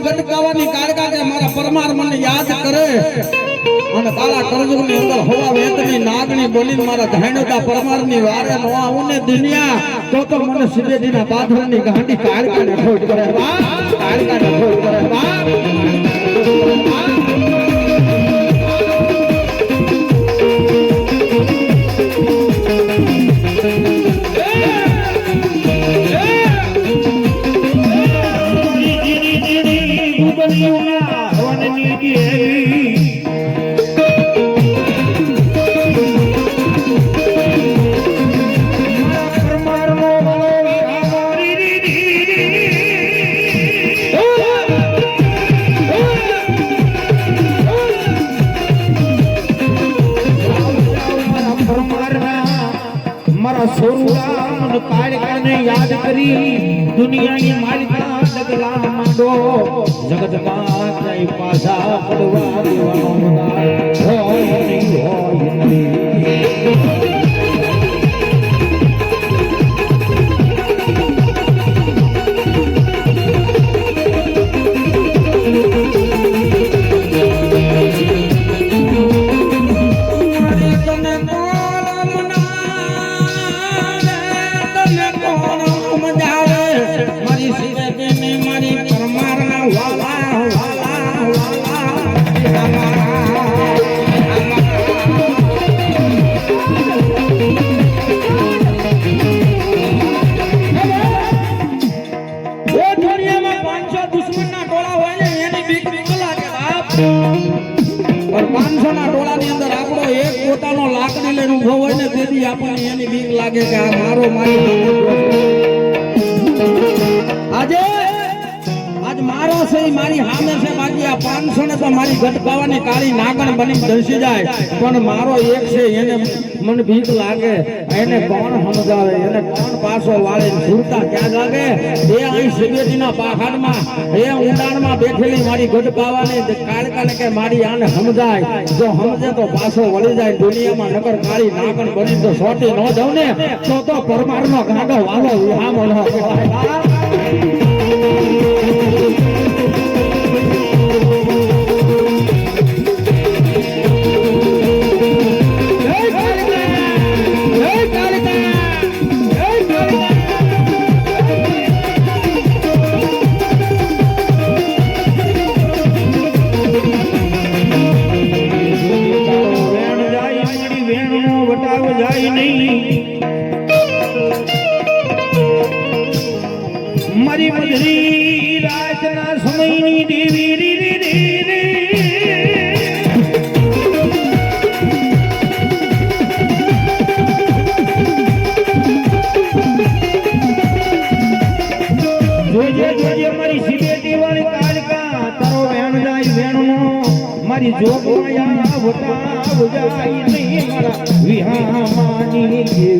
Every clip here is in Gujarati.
મારી ગટકાવાની કારકા કે મારા પરમાર યાદ કરે. અને કાલા કરજોની અંદર હોવા વેતની નાગની બોલીને મારા ધાણોતા પરમારની વારે નો આવું દુનિયા. તો તો મને સિદ્ધેજી ના પાથરની ગાંડી કાળકા ને ખોટ કરે. બા કારકા ને ખોટ કરે. વાહ સોરુરામ કાળકાને યાદ કરી દુનિયાની માલિકા ડગલા માંડો. જગતમાં જઈ પાછા પડવા દેવાનો હોય નહીં હોય નહીં પાંચસો ના ટોળા ની અંદર આપણો એક પોતાનો લાકડી લઈને ઊભો હોય ને તેથી આપણને એની બીક લાગે કે આ મારો મારી આજે મારી સામે છે, બાકી કે મારી આને સમજાય. જો સમજે તો પાછો વળી જાય દુનિયામાં નગર કાળી નાગણ બની તો સોટી ન જાવ ને, તો તો પરમારનો ગાંડો વાલો કહેવાય મારી સિલેટી વાળી કાળકા તારો વેણ જાય વેણનો. મારી જોગ માયા વટાવ જાય નહીં મારા વિહામાની.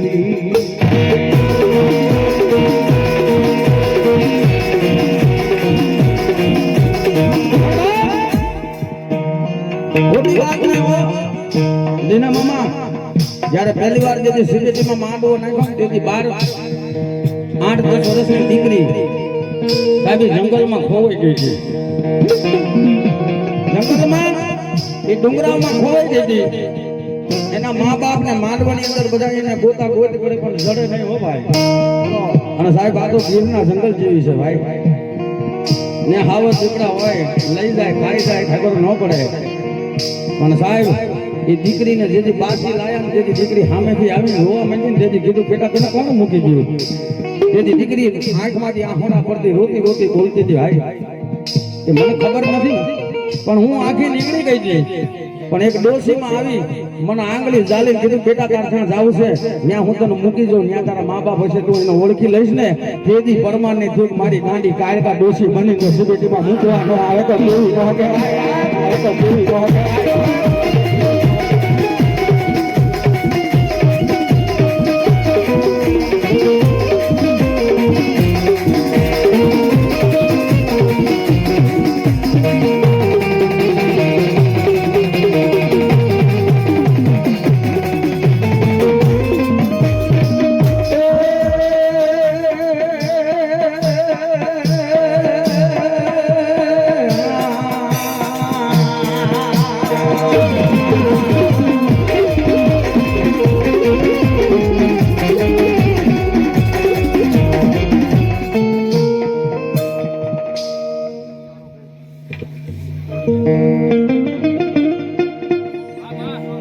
દીના મામા, જ્યારે પહેલી વાર જે સિગરેટીમાં માંડવો નાખ્યો તેથી બાર, આઠ, દસ વર્ષની દીકરી. સાહેબ જંગલમાં ખોવાઈ ગઈ છે જંગલમાં એ ડુંગરામાં ખોવાઈ ગઈ હતી. એના મા બાપ ને માંડવાની અંદર બધા એને ગોતા ગોત કરે, પણ જડે નહીં હો ભાઈ. અને સાહેબ, આ તો ગીરના જંગલ જેવી છે ભાઈ. ને હાવર દીકરા હોય, લઈ જાય, ખાઈ જાય ખબર ન પડે. પણ સાહેબ, એ દીકરીને જેથી પાછી લાયા ને તેથી દીકરી સામેથી આવીને રોવા માંડી ને તેથી કીધું, બેટા, તને કોણ મૂકી દીધું? તેથી દીકરી આંખમાંથી આંખોના પડતી રોતી રોતી બોલતી હતી, ભાઈ મને ખબર નથી, પણ હું આખી નીકળી ગઈ હતી પણ એક ડોસીમાં આવી મને આંગળી જાલીને કીધું તાર ત્યાં જાવું છે. ત્યાં હું તને મૂકી જાઉં ત્યાં તારા મા બાપ હશે, તું એને ઓળખી લઈશ ને. તેથી પરમારની થયું મારી ગાંડી કાયકા ડોશી બની તો સુબેટીમાં મૂકવા ન આવે તો પૂરી ન કહેવાય તો કેવી ન કહેવાય.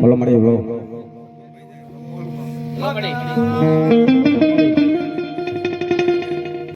બોલો મળીએ બોલો